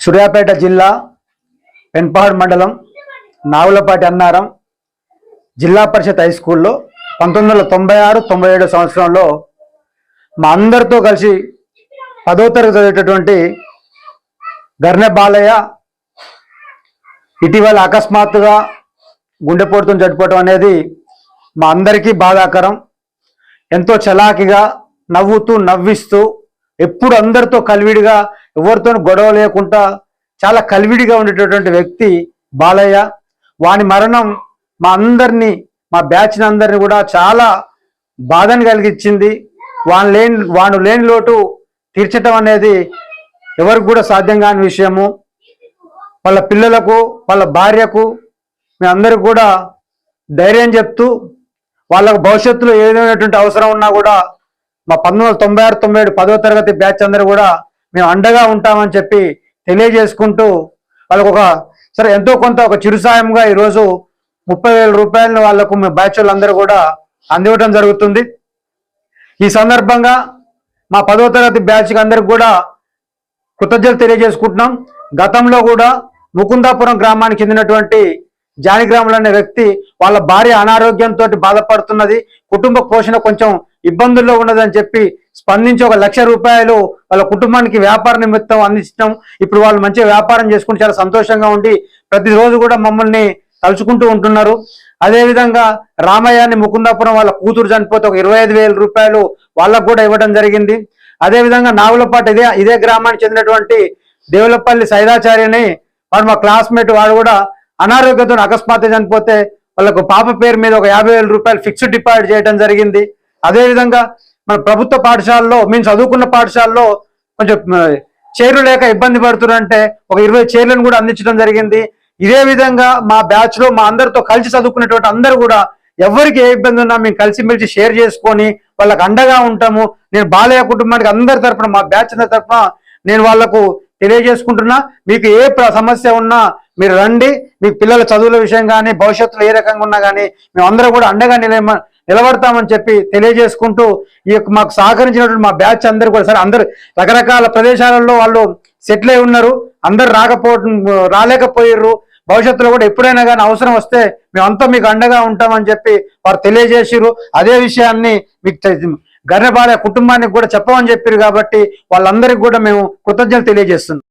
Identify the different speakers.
Speaker 1: సూర్యాపేట జిల్లా పెన్పహాడ్ మండలం నాగులపాటి అన్నారం జిల్లా పరిషత్ హై స్కూల్లో పంతొమ్మిది వందల తొంభై ఆరు తొంభై ఏడు సంవత్సరంలో మా అందరితో కలిసి పదో తరగతి చదివేటటువంటి గర్నె బాలయ్య ఇటీవల అకస్మాత్తుగా గుండెపోటుతో చనిపోవడం అనేది మా అందరికీ బాధాకరం. ఎంతో చలాకిగా నవ్వుతూ నవ్విస్తూ ఎప్పుడు అందరితో కలివిడిగా ఎవరితో గొడవ లేకుండా చాలా కలివిడిగా ఉండేటటువంటి వ్యక్తి బాలయ్య. వాని మరణం మా అందరినీ మా బ్యాచ్ని అందరినీ కూడా చాలా బాధను కలిగించింది. వాని లేని వాడు లేని లోటు తీర్చటం అనేది ఎవరికి కూడా సాధ్యం కాని విషయము. వాళ్ళ పిల్లలకు వాళ్ళ భార్యకు మేమందరికి కూడా ధైర్యం చెప్తూ వాళ్ళకు భవిష్యత్తులో ఏదైనటువంటి అవసరం ఉన్నా కూడా మా పంతొమ్మిది వందల తొంభై ఆరు తొంభై ఏడు పదో తరగతి బ్యాచ్ అందరూ కూడా మేము అండగా ఉంటామని చెప్పి తెలియజేసుకుంటూ వాళ్ళకు ఒక సరే ఎంతో కొంత ఒక చిరుసాయంగా ఈరోజు ముప్పై వేల రూపాయలను వాళ్ళకు మీ బ్యాచ్ వాళ్ళందరూ కూడా అందివ్వడం జరుగుతుంది. ఈ సందర్భంగా మా పదో తరగతి బ్యాచ్కి అందరికి కూడా కృతజ్ఞతలు తెలియజేసుకుంటున్నాం. గతంలో కూడా ముకుందాపురం గ్రామానికి చెందినటువంటి జానిగ్రాములు అనే వ్యక్తి వాళ్ళ భార్య అనారోగ్యంతో బాధపడుతున్నది. కుటుంబ పోషణ కొంచెం ఇబ్బందుల్లో ఉన్నదని చెప్పి స్పందించి ఒక లక్ష రూపాయలు వాళ్ళ కుటుంబానికి వ్యాపార నిమిత్తం అందించడం. ఇప్పుడు వాళ్ళు మంచిగా వ్యాపారం చేసుకుని చాలా సంతోషంగా ఉండి ప్రతిరోజు కూడా మమ్మల్ని తలుచుకుంటూ ఉంటున్నారు. అదేవిధంగా రామయ్యాన్ని ముకుందాపురం వాళ్ళ కూతురు చనిపోతే ఒక ఇరవై ఐదు రూపాయలు వాళ్ళకు కూడా ఇవ్వడం జరిగింది. అదేవిధంగా నాగులపాటు ఇదే ఇదే గ్రామానికి చెందినటువంటి దేవులపల్లి సైదాచార్యని వాడు మా క్లాస్మేట్ వాడు కూడా అనారోగ్యంతో అకస్మాత్తు చనిపోతే వాళ్ళకు పాప పేరు మీద ఒక యాభై వేల రూపాయలు ఫిక్స్డ్ డిపాజిట్ చేయడం జరిగింది. అదేవిధంగా మన ప్రభుత్వ పాఠశాలలో మేము చదువుకున్న పాఠశాలలో కొంచెం చైర్లు లేక ఇబ్బంది పడుతున్నారంటే ఒక ఇరవై చైర్లను కూడా అందించడం జరిగింది. ఇదే విధంగా మా బ్యాచ్లో మా అందరితో కలిసి చదువుకునేటువంటి అందరూ కూడా ఎవరికి ఏ ఇబ్బంది ఉన్నా మేము కలిసిమెలిసి షేర్ చేసుకొని వాళ్ళకి అండగా ఉంటాము. నేను బాలయ్య కుటుంబానికి అందరి తరపున మా బ్యాచ్ అందరి తరపున నేను వాళ్ళకు తెలియజేసుకుంటున్నా. మీకు ఏ సమస్య ఉన్నా మీరు రండి. మీ పిల్లల చదువుల విషయం కానీ భవిష్యత్తులో ఏ రకంగా ఉన్నా కానీ మేము అందరం కూడా అండగా నిలమ నిలబడతామని చెప్పి తెలియజేసుకుంటూ ఈ యొక్క మాకు సహకరించినటువంటి మా బ్యాచ్ అందరూ కూడా సరే అందరు రకరకాల ప్రదేశాలలో వాళ్ళు సెటిల్ అయి ఉన్నారు. అందరు రాకపోవడం రాలేకపోయారు భవిష్యత్తులో కూడా ఎప్పుడైనా కానీ అవసరం వస్తే మేమంతా మీకు అండగా ఉంటామని చెప్పి వారు తెలియజేసిరు అదే విషయాన్ని మీకు తె- కుటుంబానికి కూడా చెప్పమని చెప్పారు కాబట్టి వాళ్ళందరికీ కూడా మేము కృతజ్ఞతలు తెలియజేస్తున్నాం.